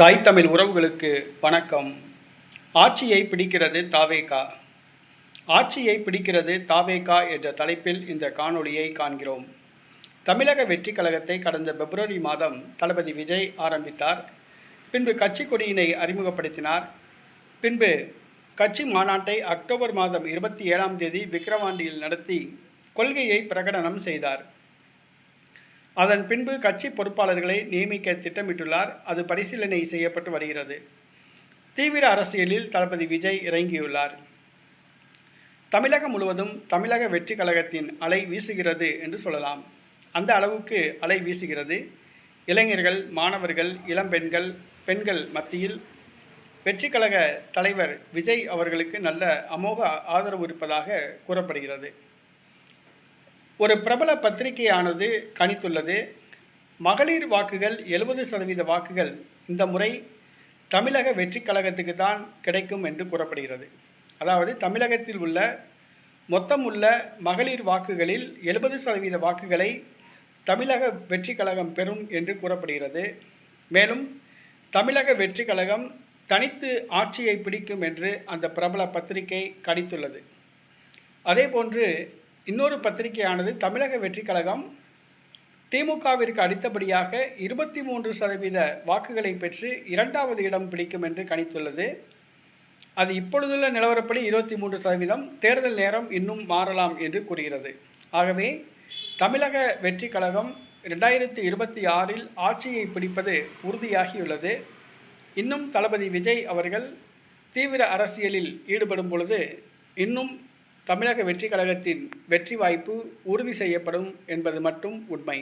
தாய் தமிழ் உறவுகளுக்கு வணக்கம். ஆட்சியை பிடிக்கிறது தாவேகா. ஆட்சியை பிடிக்கிறது தாவேகா என்ற தலைப்பில் இந்த காணொளியை காண்கிறோம். தமிழக வெற்றி கழகத்தை கடந்த பிப்ரவரி மாதம் தளபதி விஜய் ஆரம்பித்தார். பின்பு கட்சி கொடியினை அறிமுகப்படுத்தினார். பின்பு கட்சி மாநாட்டை அக்டோபர் மாதம் இருபத்தி ஏழாம் தேதி விக்கிரவாண்டியில் நடத்தி கொள்கையை பிரகடனம் செய்தார். அதன் பின்பு கட்சி பொறுப்பாளர்களை நியமிக்க திட்டமிட்டுள்ளார். அது பரிசீலனை செய்யப்பட்டு வருகிறது. தீவிர அரசியலில் தளபதி விஜய் இறங்கியுள்ளார். தமிழகம் முழுவதும் தமிழக வெற்றி கழகத்தின் அலை வீசுகிறது என்று சொல்லலாம். அந்த அளவுக்கு அலை வீசுகிறது. இளைஞர்கள் மாணவர்கள் இளம்பெண்கள் பெண்கள் மத்தியில் வெற்றி கழக தலைவர் விஜய் அவர்களுக்கு நல்ல அமோக ஆதரவு இருப்பதாக கூறப்படுகிறது. ஒரு பிரபல பத்திரிகையானது கணித்துள்ளது. மகளிர் வாக்குகள் எழுபது சதவீத வாக்குகள் இந்த முறை தமிழக வெற்றி கழகத்துக்கு தான் கிடைக்கும் என்று கூறப்படுகிறது. அதாவது தமிழகத்தில் உள்ள மொத்தம் உள்ள மகளிர் வாக்குகளில் எழுபது சதவீத வாக்குகளை தமிழக வெற்றி கழகம் பெறும் என்று கூறப்படுகிறது. மேலும் தமிழக வெற்றி கழகம் தனித்து ஆட்சியை பிடிக்கும் என்று அந்த பிரபல பத்திரிகை கணித்துள்ளது. அதேபோன்று இன்னொரு பத்திரிகையானது தமிழக வெற்றி கழகம் திமுகவிற்கு அடுத்தபடியாக இருபத்தி மூன்று சதவீத வாக்குகளை பெற்று இரண்டாவது இடம் பிடிக்கும் என்று கணித்துள்ளது. அது இப்பொழுதுள்ள நிலவரப்படி இருபத்தி மூன்று சதவீதம் தேர்தல் நேரம் இன்னும் மாறலாம் என்று கூறுகிறது. ஆகவே தமிழக வெற்றி கழகம் ரெண்டாயிரத்தி இருபத்தி ஆறில் ஆட்சியை பிடிப்பது உறுதியாகியுள்ளது. இன்னும் தளபதி விஜய் அவர்கள் தீவிர அரசியலில் ஈடுபடும் பொழுது இன்னும் தமிழக வெற்றி கழகத்தின் வெற்றி வாய்ப்பு உறுதி செய்யப்படும் என்பது மட்டும் உண்மை.